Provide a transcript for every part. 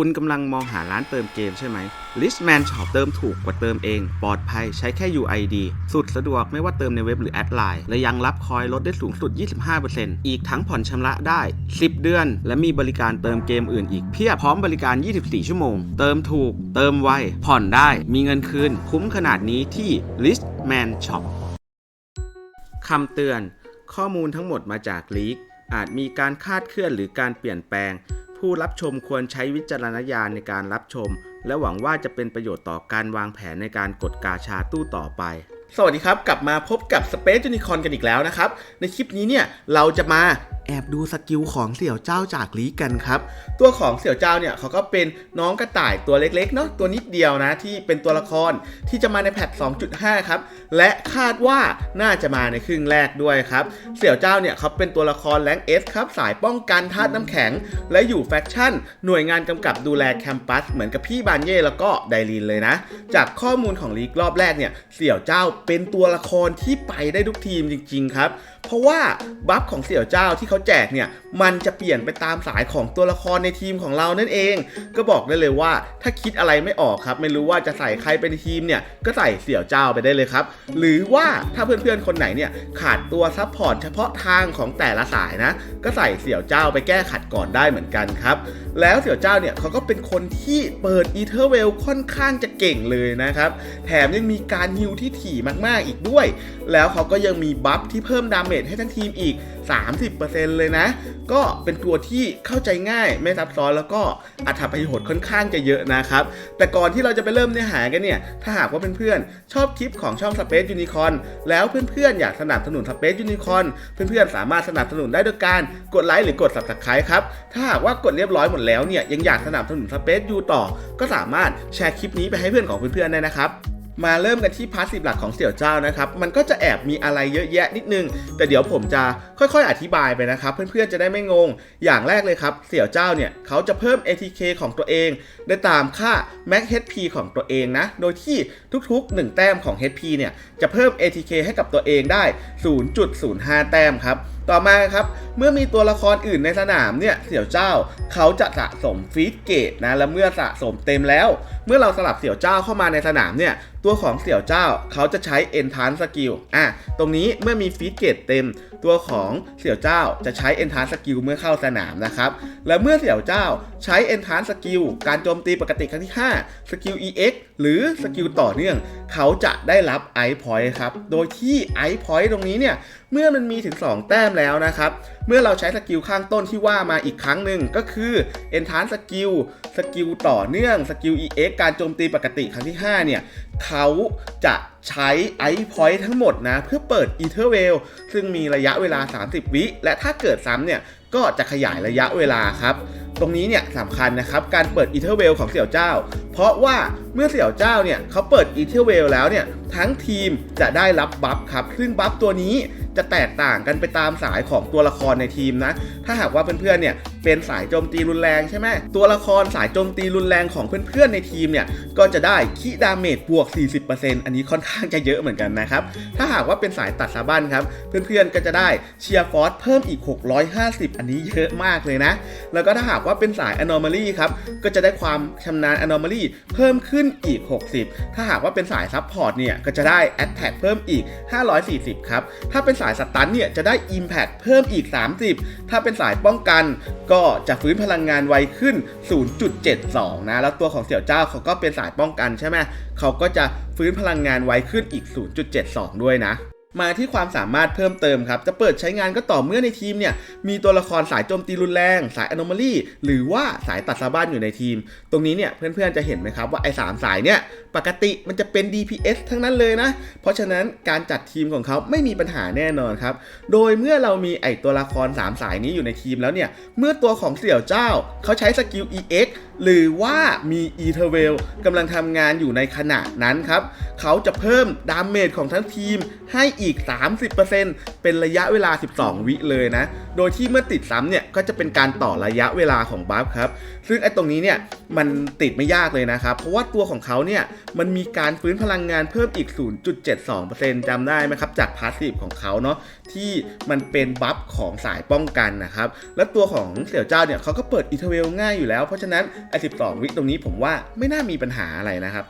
คุณกำลังมองหาร้านเติมเกมใช่ไหม Listman Shop เติมถูกกว่าเติมเอง ปลอดภัยใช้แค่ UID สุดสะดวกไม่ว่าเติมในเว็บหรือแอดไลน์ และยังรับคอยลดได้สูงสุด 25%อีกทั้งผ่อนชำระได้ 10 เดือน และมีบริการเติมเกมอื่นอีกเพียบพร้อมบริการ 24 ชั่วโมง เติมถูก เติมไว ผ่อนได้ มีเงินคืน คุ้มขนาดนี้ที่ Listman Shop คำเตือน ข้อมูลทั้งหมดมาจากลีกอาจมีการคาดเคลื่อนหรือการเปลี่ยนแปลงผู้รับชมควรใช้วิจารณญาณในการรับชม และหวังว่าจะเป็นประโยชน์ต่อการวางแผนในการกดกาชาตู้ต่อไป สวัสดีครับ กลับมาพบกับ Space Unicorn กันอีกแล้วนะครับ ในคลิปนี้เนี่ยเราจะมาแอบดูสกิลของเสี่ยวเจ้าจากลีกันครับ ตัวของเสี่ยวเจ้าเนี่ยเขาก็เป็นน้องกระต่ายตัวเล็กๆเนาะตัวนิดเดียวนะที่เป็นตัวละครที่จะมาในแพท 2.5 ครับ และคาดว่าน่าจะมาในครึ่งแรกด้วยครับ เสี่ยวเจ้าเนี่ยเขาเป็นตัวละครแรงเอสครับสายป้องกันธาตุน้ำแข็ง และอยู่แฟคชั่น หน่วยงานกำกับดูแลแคมปัสเหมือนกับพี่บานเย่แล้วก็ไดรีนเลยนะ จากข้อมูลของลีกรอบแรกเนี่ยเสี่ยวเจ้าเป็นตัวละครที่ไปได้ทุกทีมจริง ๆ ครับ เพราะว่าบัฟของเสี่ยวเจ้าที่เขาแจกเนี่ย มันจะเปลี่ยนไปตามสายของตัวละครในทีมของเรานั่นเอง ก็บอกได้เลยว่าถ้าคิดอะไรไม่ออกครับ ไม่รู้ว่าจะใส่ใครไปในทีมเนี่ย ก็ใส่เสี่ยวเจ้าไปได้เลยครับ หรือว่าถ้าเพื่อนๆคนไหนเนี่ยขาดตัวซัพพอร์ตเฉพาะทางของแต่ละสายนะ ก็ใส่เสี่ยวเจ้าไปแก้ขัดก่อนได้เหมือนกันครับ แล้วเสี่ยวเจ้าเนี่ยเขาก็เป็นคนที่เปิดอีเทอร์เวลค่อนข้างจะเก่งเลยนะครับ แถมยังมีการฮิวที่ถี่มากๆอีกด้วย แล้วเขาก็ยังมีบัฟที่เพิ่มดาเมจให้ทั้งทีมอีก 30%เลยนะ ก็เป็นตัวที่เข้าใจง่ายไม่ซับซ้อนแล้วก็อัตประโยชน์ค่อนข้างจะเยอะนะครับ แต่ก่อนที่เราจะไปเริ่มเนื้อหากันเนี่ย ถ้าหากว่าเพื่อนๆ ชอบคลิปของช่อง Space Unicorn แล้วเพื่อนๆ อยากสนับสนุน Space Unicorn เพื่อนๆ สามารถสนับสนุนได้โดยการกดไลค์หรือกด Subscribe ครับ ถ้าหากว่ากดเรียบร้อยหมดแล้วเนี่ยยังอยากสนับสนุน Space U ต่อ ก็สามารถแชร์คลิปนี้ไปให้เพื่อนของเพื่อนๆได้นะครับ มาเริ่มกันที่พาร์ตสิบหลักของเสี่ยวเจ้านะครับ มันก็จะแอบมีอะไรเยอะแยะนิดนึง แต่เดี๋ยวผมจะค่อยๆ อธิบายไปนะครับ เพื่อนๆ จะได้ไม่งง อย่างแรกเลยครับ เสี่ยวเจ้าเนี่ยเขาจะเพิ่ม ATK ของตัวเอง ได้ตามค่า Max HP ของตัวเองนะ โดยที่ทุกๆ 1 แต้มของ HP เนี่ย จะเพิ่ม ATK ให้กับตัวเองได้ 0.05 แต้มครับต่อมาครับเมื่อมีตัวละครอื่นในสนามเนี่ยเสี่ยวเจ้าเขาจะสะสมฟีดเกตนะและเมื่อสะสมเต็มแล้ว เมื่อเราสลับเสี่ยวเจ้าเข้ามาในสนามเนี่ยตัวของเสี่ยวเจ้าเขาจะใช้ Entrance Skill อะตรงนี้เมื่อมีฟีดเกตเต็มตัวของเสี่ยวเจ้าจะใช้ Entrance Skill เมื่อเข้าสนามนะครับ และเมื่อเสี่ยวเจ้า ใช้ Entrance Skill การโจมตีปกติครั้งที่ 5 Skill EX หรือสกิลต่อเนื่อง เขาจะได้รับ Ice Point ครับ โดยที่ Ice Point ตรงนี้เนี่ย เมื่อมันมีถึง 2 แต้มแล้วนะครับ เมื่อเราใช้สกิลข้างต้นที่ว่ามาอีกครั้งหนึ่งก็คือ Entrance Skill สกิลต่อเนื่องสกิล EX การโจมตีปกติครั้งที่ 5 เนี่ย เขาจะใช้ Ice Point ทั้งหมดนะ เพื่อเปิด Ether w e l ซึ่งมีระยะเวลา 30 วิ และถ้าเกิดซ้ำเนี่ย ก็จะขยายระยะเวลาครับ ตรงนี้เนี่ยสำคัญนะครับการเปิดอีเทอร์เวลของเสี่ยวเจ้า เพราะว่าเมื่อเสี่ยวเจ้าเนี่ยเขาเปิดอีเทอร์เวลแล้วเนี่ยทั้งทีมจะได้รับบัฟครับ ซึ่งบัฟตัวนี้จะแตกต่างกันไปตามสายของตัวละครในทีมนะ ถ้าหากว่าเพื่อนๆเนี่ย เป็นสายโจมตีรุนแรงใช่ไหมตัวละครสายโจมตีรุนแรงของเพื่อนๆในทีมเนี่ยก็จะได้คีดาเมจบวก 40%อันนี้ค่อนข้างจะเยอะเหมือนกันนะครับถ้าหากว่าเป็นสายตัดซาบันครับเพื่อนๆก็จะได้เชียร์ฟอร์สเพิ่มอีก 650 อันนี้เยอะมากเลยนะ แล้วก็ถ้าหากว่าเป็นสาย Anomaly ครับก็จะได้ความชำนาญ Anomaly เพิ่มขึ้นอีก 60 ถ้าหากว่าเป็นสายซับพอร์ตเนี่ยก็จะได้ Attack เพิ่มอีก 540 ครับ ถ้าเป็นสายสตันเนี่ยจะได้ Impact เพิ่มอีก 30 ถ้าเป็นสายป้องกันก็็จะฟื้นพลังงานไวขึ้น 0.72 นะ แล้วตัวของเสี่ยวเจ้าเขาก็เป็นสายป้องกันใช่ไหมเขาก็จะฟื้นพลังงานไวขึ้นอีก 0.72 ด้วยนะมาที่ความสามารถเพิ่มเติมครับ จะเปิดใช้งานก็ต่อเมื่อในทีมเนี่ย มีตัวละครสายโจมตีรุนแรง สาย Anomaly หรือว่าสายตัดซาบ้านอยู่ในทีม ตรงนี้เนี่ยเพื่อนๆจะเห็นไหมครับว่าไอ้สามสายเนี่ย ปกติมันจะเป็น DPS ทั้งนั้นเลยนะ เพราะฉะนั้นการจัดทีมของเขาไม่มีปัญหาแน่นอนครับ โดยเมื่อเรามีไอตัวละคร 3 สายนี้อยู่ในทีมแล้วเนี่ย เมื่อตัวของเสี่ยวเจ้า เขาใช้สกิล EX หรือว่ามี e t e r v e l กำลังทำงานอยู่ในขณะนั้นครับ เขาจะเพิ่มดาเมจของทั้งทีมให้อีก 30%เป็นระยะเวลา 12 วิเลยนะ โดยที่เมื่อติดซ้ำเนี่ยก็จะเป็นการต่อระยะเวลาของบัฟครับ ซึ่งไอ้ตรงนี้เนี่ยมันติดไม่ยากเลยนะครับ เพราะว่าตัวของเขาเนี่ย มันมีการฟื้นพลังงานเพิ่มอีก 0.72%จำได้ไหมครับ จากพาสซีฟของเขาเนาะที่มันเป็นบัฟของสายป้องกันนะครับ และตัวของเสี่ยวเจ้าเนี่ยเขาก็เปิดอิทเวลง่ายอยู่แล้ว เพราะฉะนั้นไอ้12 วิตรงนี้ผมว่าไม่น่ามีปัญหาอะไรนะครับ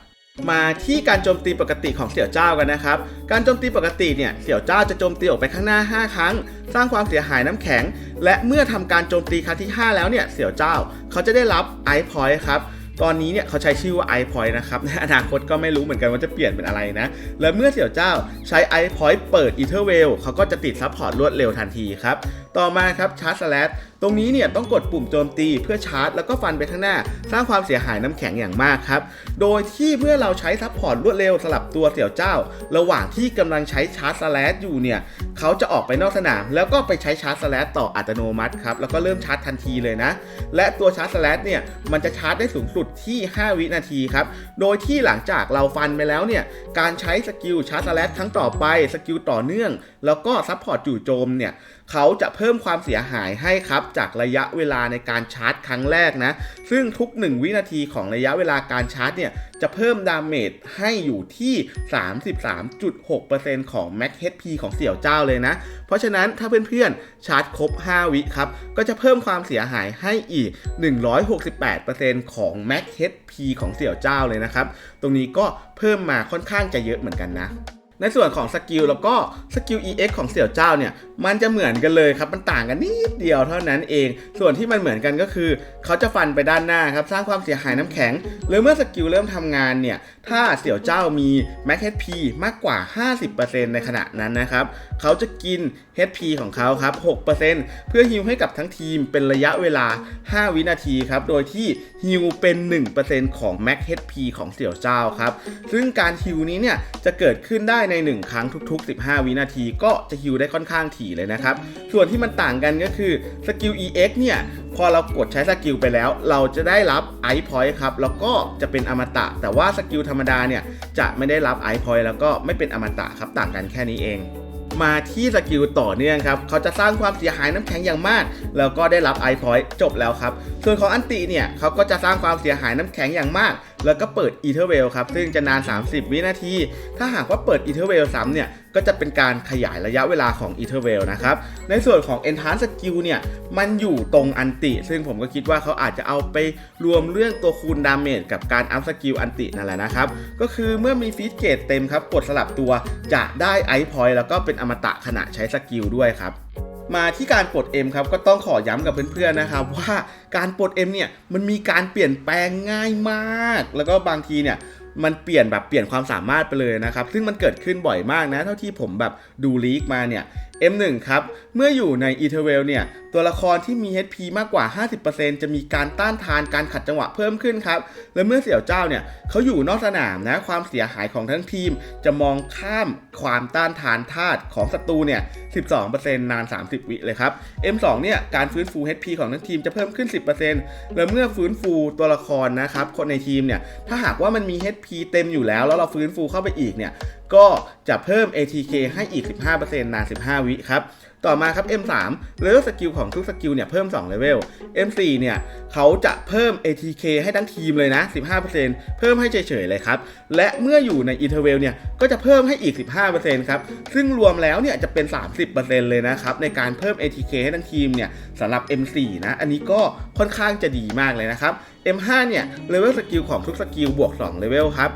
มาที่การโจมตีปกติของเสี่ยวเจ้ากันนะครับ การโจมตีปกติเนี่ย เสี่ยวเจ้าจะโจมตีออกไปข้างหน้า 5 ครั้ง สร้างความเสียหายน้ำแข็ง และเมื่อทำการโจมตีครั้งที่ 5 แล้วเนี่ย เสี่ยวเจ้าเขาจะได้รับไอพอยต์ครับ ตอนนี้เนี่ยเขาใช้ชื่อว่า i point นะครับในอนาคตก็ไม่รู้เหมือนกันว่าจะเปลี่ยนเป็นอะไรนะ และเมื่อเสี่ยวเจ้าใช้ i point เปิด Ethervale เขาก็จะติดซัพพอร์ตรวดเร็วทันทีครับ ต่อมาครับชาร์จสแลตตรงนี้เนี่ยต้องกดปุ่มโจมตีเพื่อชาร์จ แล้วก็ฟันไปข้างหน้า สร้างความเสียหายน้ำแข็งอย่างมากครับ โดยที่เมื่อเราใช้ซัพพอร์ตรวดเร็วสลับตัวเสี่ยวเจ้า ระหว่างที่กำลังใช้ชาร์จสแลตอยู่เนี่ยเขาจะออกไปนอกสนาม แล้วก็ไปใช้ชาร์จสแลตต่ออัตโนมัติครับแล้วก็เริ่มชาร์จทันทีเลยนะ และตัวชาร์จสแลตเนี่ยมันจะชาร์จได้สูงสุดที่ 5 วินาทีครับโดยที่หลังจากเราฟันไปแล้วเนี่ยการใช้สกิลชาร์จสแลตครั้งต่อไปสกิลต่อเนื่อง แล้วก็ซัพพอร์ตจู่โจมเนี่ยเขาจะเพิ่มความเสียหายให้ครับจากระยะเวลาในการชาร์จครั้งแรกนะ ซึ่งทุก 1 วินาทีของระยะเวลาการชาร์จเนี่ยจะเพิ่มดาเมจให้อยู่ที่ 33.6%ของ Max HP ของเสี่ยวเจ้าเลยนะ เพราะฉะนั้นถ้าเพื่อนๆชาร์จครบ 5 วิครับ ก็จะเพิ่มความเสียหายให้อีก 168%ของ Max HP ของเสี่ยวเจ้าเลยนะครับ ตรงนี้ก็เพิ่มมาค่อนข้างจะเยอะเหมือนกันนะ ในส่วนของสกิลแล้วก็สกิล EX ของเสี่ยวเจ้าเนี่ยมันจะเหมือนกันเลยครับมันต่างกันนิดเดียวเท่านั้นเอง ส่วนที่มันเหมือนกันก็คือ เขาจะฟันไปด้านหน้าครับสร้างความเสียหายน้ำแข็ง หรือเมื่อสกิลเริ่มทำงานเนี่ยถ้าเสี่ยวเจ้ามี Max HP มากกว่า 50%ในขณะนั้นนะครับเขาจะกิน HP ของเขาครับ6%เพื่อฮิวให้กับทั้งทีมเป็นระยะเวลา 5 วินาทีครับโดยที่ฮิวเป็น 1%ของ Max HP ของเสี่ยวเจ้าครับซึ่งการฮิวนี้เนี่ยจะเกิดขึ้นได้ในใน 1 ครั้งทุก ๆ 15 วินาที ก็จะฮิวได้ค่อนข้างถี่เลยนะครับ ส่วนที่มันต่างกันก็คือสกิล EX เนี่ยพอเรากดใช้สกิลไปแล้ว เราจะได้รับไอพอยต์ครับ แล้วก็จะเป็นอมตะ แต่ว่าสกิลธรรมดาเนี่ยจะไม่ได้รับไอพอยต์แล้วก็ไม่เป็นอมตะครับต่างกันแค่นี้เองมาที่สกิลต่อเนื่องครับ เขาจะสร้างความเสียหายน้ำแข็งอย่างมาก แล้วก็ได้รับไอพอยต์จบแล้วครับ ส่วนของอันติเนี่ย เขาก็จะสร้างความเสียหายน้ำแข็งอย่างมาก แล้วก็เปิดอีเทอร์เวลครับซึ่งจะนาน 30 วินาที ถ้าหากว่าเปิดอีเทอร์เวลซ้ำเนี่ยก็จะเป็นการขยายระยะเวลาของอีเทอร์เวลนะครับในส่วนของ Enhance Skill เนี่ยมันอยู่ตรงอันติ ซึ่งผมก็คิดว่าเขาอาจจะเอาไปรวมเรื่องตัวคูณดาเมจกับการอัพสกิลอันตินั่นแหละนะครับ ก็คือเมื่อมีฟีดเกตเต็มครับ กดสลับตัวจะได้ไอพอยต์แล้วก็เป็นอมตะขณะใช้สกิลด้วยครับ มาที่การปลด M ครับก็ต้องขอย้ำกับเพื่อนๆนะครับว่าการปลด M เนี่ยมันมีการเปลี่ยนแปลงง่ายมาก แล้วก็บางทีเนี่ยมันเปลี่ยนแบบเปลี่ยนความสามารถไปเลยนะครับ ซึ่งมันเกิดขึ้นบ่อยมากนะ เท่าที่ผมแบบดูลีกมาเนี่ย M1 ครับ เมื่ออยู่ใน e t e r v a l เนี่ย ตัวละครที่มี HP มากกว่า 50%จะมีการต้านทานการขัดจังหวะเพิ่มขึ้นครับ และเมื่อเสี่ยวเจ้าเนี่ยเขาอยู่นอกสนามนะ ความเสียหายของทั้งทีม จะมองข้ามความต้านทานธาตุของศัตรูเนี่ย 12%นาน 30 วิเลยครับ M2 เนี่ย การฟื้นฟู HP ของทั้งทีมจะเพิ่มขึ้น 10%และเมื่อฟื้นฟูตัวละครนะครับ คนในทีมเนี่ย ถ้าหากว่ามันมี HP เต็มอยู่แล้ว แล้วเราฟื้นฟูเข้าไปอีกเนี่ยก็จะเพิ่ม ATK ให้อีก 15%นาน 15 วิครับ ต่อมาครับ M3 เลเวลสกิลของทุกสกิลเนี่ยเพิ่ม2เลเวล M4 เนี่ยเขาจะเพิ่ม ATK ให้ทั้งทีมเลยนะ 15%เพิ่มให้เฉยๆเลยครับ และเมื่ออยู่ใน Interval เนี่ยก็จะเพิ่มให้อีก 15%ครับ ซึ่งรวมแล้วเนี่ยจะเป็น 30%เลยนะครับในการเพิ่ม ATK ให้ทั้งทีมเนี่ยสำหรับ M4 นะ อันนี้ก็ค่อนข้างจะดีมากเลยนะครับ M5 เนี่ยเลเวลสกิลของทุกสกิลบวก2เลเวลครับ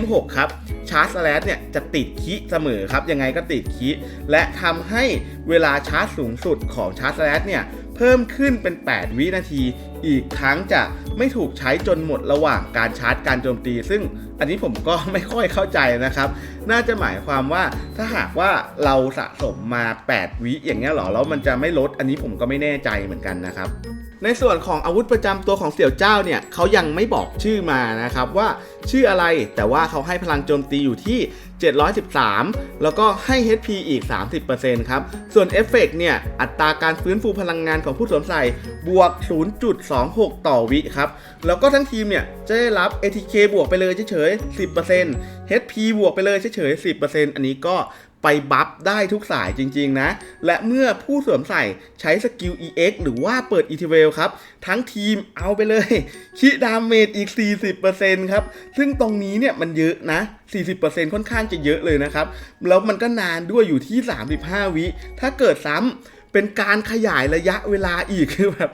M6 ครับชาร์จสแลชเนี่ยจะติดคิเสมอครับยังไงก็ติดคิและทำให้เวลาชาร์จสูงสุดของชาร์จแลชเนี่ยเพิ่มขึ้นเป็น 8 วินาที อีกครั้งจะไม่ถูกใช้จนหมดระหว่างการชาร์จการโจมตี ซึ่งอันนี้ผมก็ไม่ค่อยเข้าใจนะครับ น่าจะหมายความว่าถ้าหากว่าเราสะสมมา 8 วิอย่างเงี้ยหรอ แล้วมันจะไม่ลด อันนี้ผมก็ไม่แน่ใจเหมือนกันนะครับ ในส่วนของอาวุธประจำตัวของเสี่ยวเจ้าเนี่ยเขายังไม่บอกชื่อมานะครับว่าชื่ออะไรแต่ว่าเขาให้พลังโจมตีอยู่ที่ 713 แล้วก็ให้ HP อีก 30%ครับ ส่วนเอฟเฟกเนี่ย อัตราการฟื้นฟูพลังงานของผู้สวมใส่บวก 0.26 ต่อวิครับ แล้วก็ทั้งทีมเนี่ย จะได้รับ ATK บวกไปเลยเฉยๆ 10% HP บวกไปเลยเฉยๆ 10%อันนี้ก็ ไปบัฟได้ทุกสายจริงๆนะ และเมื่อผู้สวมใส่ใช้สกิล EX หรือว่าเปิด e t v e l ครับ ทั้งทีมเอาไปเลย คิดามเมจอีก 40%ครับ ซึ่งตรงนี้เนี่ยมันเยอะนะ 40%ค่อนข้างจะเยอะเลยนะครับ แล้วมันก็นานด้วยอยู่ที่ 35 วิ ถ้าเกิดซ้ำเป็นการขยายระยะเวลาอีกคือแบบ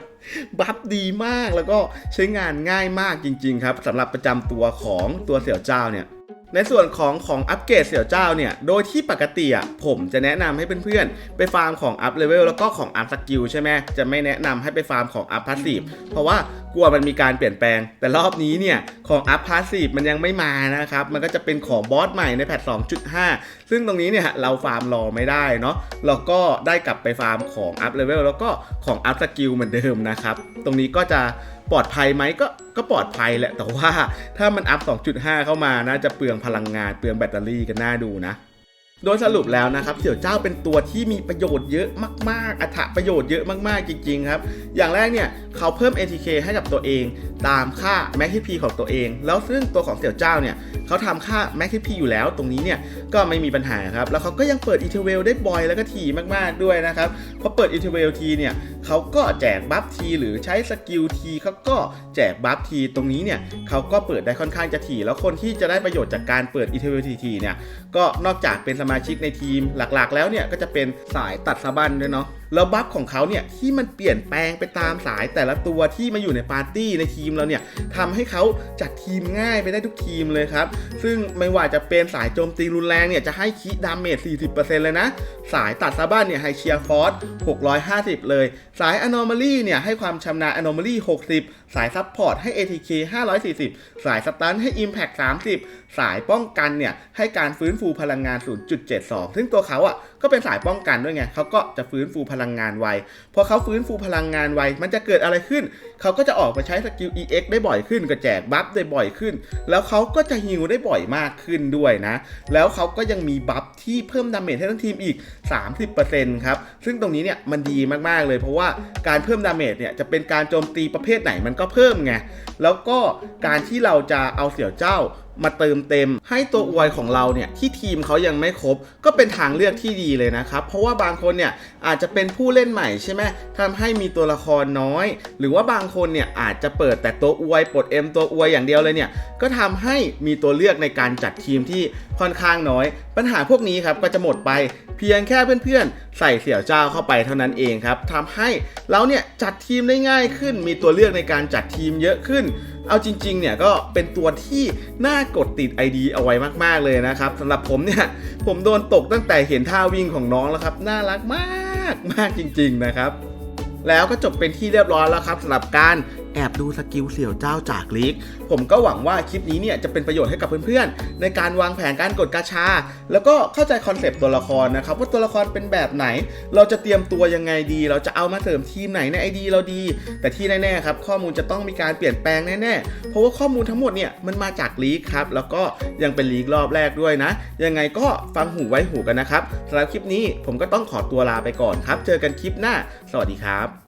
บัฟดีมากแล้วก็ใช้งานง่ายมากจริง ๆ ครับสำหรับประจำตัวของตัวเสี่ยวเจ้าเนี่ย ในส่วนของของอัปเกรดเสี่ยวเจ้าเนี่ย โดยที่ปกติอะผมจะแนะนำให้เพื่อนๆ ไปฟาร์มของอัพเลเวลแล้วก็ของอัพสกิลใช่ไหมจะไม่แนะนำให้ไปฟาร์มของอัพพาสซีฟเพราะว่ากลัวมันมีการเปลี่ยนแปลง แต่รอบนี้เนี่ย ของอัพพาสซีฟมันยังไม่มานะครับ มันก็จะเป็นของบอสใหม่ในแพท 2.5 ซึ่งตรงนี้เนี่ยเราฟาร์มรอไม่ได้เนาะเราก็ได้กลับไปฟาร์มของอัพเลเวลแล้วก็ของอัพสกิลเหมือนเดิมนะครับ ตรงนี้ก็จะ ปลอดภัยไหมก็ก็ปลอดภัยแหละแต่ว่าถ้ามันอัพ 2.5 เข้ามาน่าจะเปลืองพลังงานเปลืองแบตเตอรี่กันน่าดูนะ โดยสรุปแล้วนะครับเสี่ยวเจ้าเป็นตัวที่มีประโยชน์เยอะมาก ๆอัถประโยชน์เยอะมากๆจริง ๆ ครับ อย่างแรกเนี่ยเขาเพิ่ม ATK ให้กับตัวเอง ตามค่า Max TP ของตัวเอง แล้วซึ่งตัวของเสี่ยวเจ้าเนี่ยเขาทำค่า Max TP อยู่แล้ว ตรงนี้เนี่ยก็ไม่มีปัญหาครับ แล้วเขาก็ยังเปิด e t e r v a l ได้บ่อยแล้วก็ถีมากๆด้วยนะครับพอเปิด e t e r v a l ทีเนี่ยเขาก็แจกบัฟทีหรือใช้สกิลทีเขาก็แจกบัฟทีตรงนี้เนี่ยเขาก็เปิดได้ค่อนข้างจะถี่แล้วคนที่จะได้ประโยชน์จากการเปิด e t e r v a l ทีเนี่ยก็นอกจากเป็นสมมาชิกในทีมหลักๆ แล้วเนี่ยก็จะเป็นสายตัดสะบั้นด้วยเนาะ แล้วบัฟของเขาเนี่ยที่มันเปลี่ยนแปลงไปตามสายแต่ละตัวที่มาอยู่ในปาร์ตี้ในทีมเราเนี่ยทำให้เขาจัดทีมง่ายไปได้ทุกทีมเลยครับ ซึ่งไม่ว่าจะเป็นสายโจมตีรุนแรงเนี่ยจะให้คิดาเมจ 40%เลยนะ สายตัดซาบ้านเนี่ยให้เชียร์ฟอร์ส650 เลย สาย Anomaly เนี่ยให้ความชำนาญ Anomaly 60 สายซับพอร์ตให้ ATK 540 สายสตันให้ Impact 30 สายป้องกันเนี่ยให้การฟื้นฟูพลังงาน 0.72 ซึ่งตัวเขาอะก็เป็นสายป้องกันด้วยไงเขาก็จะฟื้นฟูพลังลังงานไวพอเขาฟื้นฟูพลังงานไวมันจะเกิดอะไรขึ้น เขาก็จะออกไปใช้สกิล EX ได้บ่อยขึ้นก็แจกบัฟได้บ่อยขึ้น แล้วเขาก็จะฮิลได้บ่อยมากขึ้นด้วยนะ แล้วเขาก็ยังมีบัฟที่เพิ่มดาเมจให้ทั้งทีมอีก 30%ครับ ซึ่งตรงนี้เนี่ยมันดีมากๆเลย เพราะว่าการเพิ่มดาเมจเนี่ยจะเป็นการโจมตีประเภทไหนมันก็เพิ่มไง แล้วก็การที่เราจะเอาเสี่ยวเจ้า มาเติมเต็ม ให้ตัวอวยของเราเนี่ยที่ทีมเขายังไม่ครบ ก็เป็นทางเลือกที่ดีเลยนะครับ เพราะว่าบางคนเนี่ยอาจจะเป็นผู้เล่นใหม่ใช่ไหมทำให้มีตัวละครน้อย หรือว่าบางคนเนี่ยอาจจะเปิดแต่ตัวอวยปลด M ตัวอวยอย่างเดียวเลยเนี่ยก็ทำให้มีตัวเลือกในการจัดทีมที่ค่อนข้างน้อย ปัญหาพวกนี้ครับก็จะหมดไปเพียงแค่เพื่อนๆ ใส่เสี่ยวเจ้าเข้าไปเท่านั้นเองครับทำให้เราเนี่ยจัดทีมได้ง่ายขึ้น มีตัวเลือกในการจัดทีมเยอะขึ้น เอาจริง ๆ เนี่ยก็เป็นตัวที่น่ากดติด ID เอาไว้มาก ๆ เลยนะครับสำหรับผมเนี่ยผมโดนตกตั้งแต่เห็นท่าวิ่งของน้องแล้วครับ น่ารักมากมากจริง ๆ นะครับแล้วก็จบเป็นที่เรียบร้อยแล้วครับสำหรับการ แอบดูสกิลเสี่ยวเจ้าจากลีกผมก็หวังว่าคลิปนี้เนี่ยจะเป็นประโยชน์ให้กับเพื่อนๆ ในการวางแผนการกดกาชา แล้วก็เข้าใจคอนเซปต์ตัวละครนะครับว่าตัวละครเป็นแบบไหน เราจะเตรียมตัวยังไงดี เราจะเอามาเสริมทีมไหนใน ID เราดี แต่ที่แน่ๆครับข้อมูลจะต้องมีการเปลี่ยนแปลงแน่ๆ เพราะว่าข้อมูลทั้งหมดเนี่ยมันมาจากลีกครับแล้วก็ยังเป็นลีกรอบแรกด้วยนะ ยังไงก็ฟังหูไว้หูกันนะครับสำหรับคลิปนี้ผมก็ต้องขอตัวลาไปก่อนครับ เจอกันคลิปหน้า สวัสดีครับ